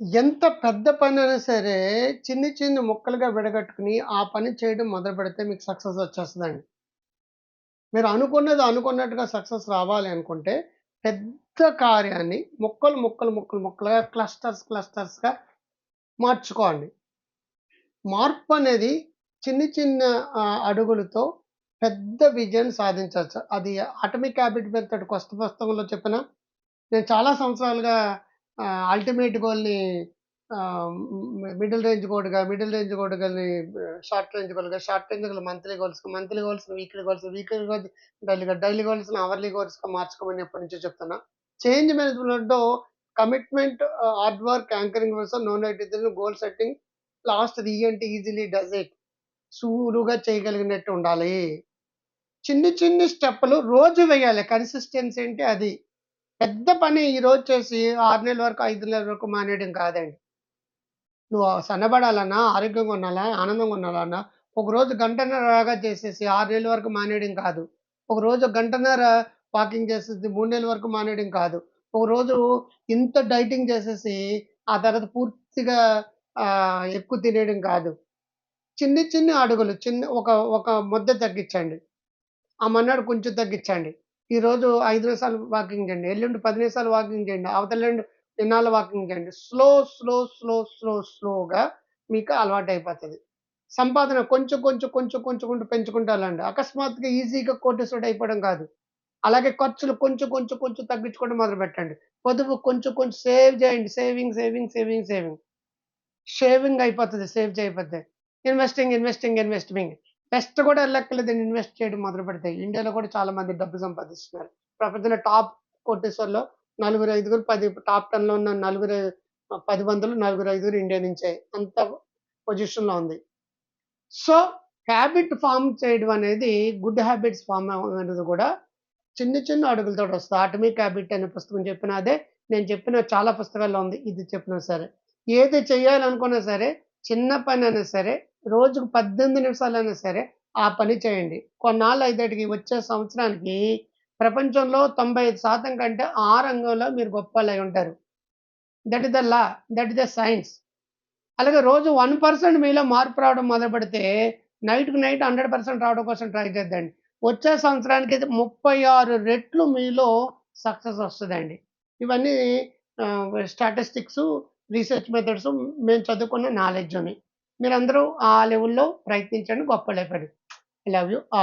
ఎంత పెద్ద పని అయినా సరే చిన్ని చిన్ని ముక్కలుగా విడగట్టుకుని ఆ పని చేయడం మొదలుపెడితే మీకు సక్సెస్ వచ్చేస్తుందండి మీరు అనుకున్నది అనుకున్నట్టుగా సక్సెస్ రావాలి అనుకుంటే పెద్ద కార్యాన్ని ముక్కలు, ముక్కలు, ముక్కలు, ముక్కలుగా క్లస్టర్స్, క్లస్టర్స్‌గా మార్చుకోండి. మార్పు అనేది చిన్న చిన్న అడుగులతో పెద్ద విజయం సాధించవచ్చు అది ఆటమిక్ హ్యాబిట్ మెథడ్ కొత్త పుస్తకంలో చెప్పిన నేను చాలా సంవత్సరాలుగా అల్టిమేట్ గోల్‌ని మిడిల్ రేంజ్ గోల్‌గా, మిడిల్ రేంజ్ గోల్‌ని short range గోల్‌గా, short range goal monthly goals monthly goals weekly goals, weekly goals డైలీగా, daily గోల్స్‌ని అవర్లీ గోల్స్‌గా మార్చుకోమని ఎప్పటినుంచో చెప్తున్నా. చేంజ్ మేనేజ్‌మెంట్‌లో commitment, hard work, anchoring person, no night goal setting, last ఈ ఈజీలీ డస్ ఇట్. సూరుగా చేయగలిగినట్టు ఉండాలి. చిన్ని చిన్ని స్టెప్పులు రోజు వేయాలి. కన్సిస్టెన్సీ అంటే అది. పెద్ద పని ఈరోజు చేసి ఆరు నెలల వరకు, ఐదు నెలల వరకు మానేయడం కాదండి. నువ్వు సన్నబడాలన్నా, ఆరోగ్యంగా ఉండాలా, ఆనందంగా ఉండాలన్నా ఒకరోజు గంటన్నర చేసేసి ఆరు నెలల వరకు మానేయడం కాదు. ఒకరోజు గంటన్నర వాకింగ్ చేసేసి మూడు నెలల వరకు మానేయడం కాదు. ఒకరోజు ఇంత డైటింగ్ చేసేసి ఆ తర్వాత పూర్తిగా ఎక్కువ తినేయడం కాదు. చిన్ని చిన్ని అడుగులు చిన్న ఒక ఒక ముద్ద తగ్గించండి. ఆ మన్నాడు కొంచెం తగ్గించండి. ఈరోజు ఐదు నిమిషాలు వాకింగ్ చేయండి. ఎల్లుండి పది నిమిషాలు వాకింగ్ చేయండి. అవతలెల్లుండి దినాలు వాకింగ్ చేయండి. స్లో, స్లో, స్లో, స్లో, స్లోగా మీకు అలవాటు అయిపోతుంది సంపాదన కొంచెం, కొంచెం, కొంచెం, కొంచెం కొంచెం పెంచుకుంటూ వెళ్ళండి. అకస్మాత్తుగా ఈజీగా కోటేశ్వరుడు అయిపోవడం కాదు. అలాగే ఖర్చులు కొంచెం, కొంచెం, కొంచెం తగ్గించుకోవడం మొదలుపెట్టండి. పొదుపు కొంచెం, కొంచెం సేవ్ చేయండి. Saving, saving, saving, saving. Shaving అయిపోతుంది సేవ్ చేయకపోతే. Investing, investing, investing. పెస్ట్ కూడా వెళ్ళక్కర్లేదు ఇన్వెస్ట్ చేయడం మొదలుపెడితే. ఇండియాలో కూడా చాలా మంది డబ్బు సంపాదిస్తున్నారు. ప్రపంచంలో టాప్ కోటేశ్వర్లో నలుగురు, ఐదుగురు, పది టాప్ 10లో ఉన్న నలుగురు పది వందలు నలుగురు, ఐదుగురు ఇండియా నుంచే. అంత పొజిషన్‌లో ఉంది. సో, హ్యాబిట్ ఫార్మ్ చేయడం అనేది గుడ్ హ్యాబిట్స్ ఫార్మ్ అనేది కూడా చిన్న చిన్న అడుగులతో వస్తుంది ఆటమిక్ హ్యాబిట్ అనే పుస్తకం చెప్పిన అదే. నేను చెప్పిన చాలా పుస్తకాల్లో ఉంది. ఇది చెప్పినా సరే. ఏది చేయాలనుకున్నా సరే, చిన్న పని అయినా సరే, రోజుకు 18 నిమిషాలైనా సరే ఆ పని చేయండి. కొన్నాళ్ళు అయితే వచ్చే సంవత్సరానికి ప్రపంచంలో 95% కంటే ఆ రంగంలో మీరు గొప్పోళ్ళై ఉంటారు. That is the law. That is the science. అలాగే రోజు వన్ పర్సెంట్ మీలో మార్పు రావడం మొదలుపెడితే నైట్‌కి నైట్ 100% రావడం కోసం ట్రై చేద్దండి. వచ్చే సంవత్సరానికి 36 రెట్లు మీలో సక్సెస్ వస్తుందండి ఇవన్నీ స్టాటిస్టిక్స్ రీసెర్చ్ మెథడ్స్ మేము చదువుకున్న నాలెడ్జ్ అని మీరందరూ ఆ లెవెల్‌లో ప్రయత్నించండి గొప్పోళ్ళైపోండి. I love you all.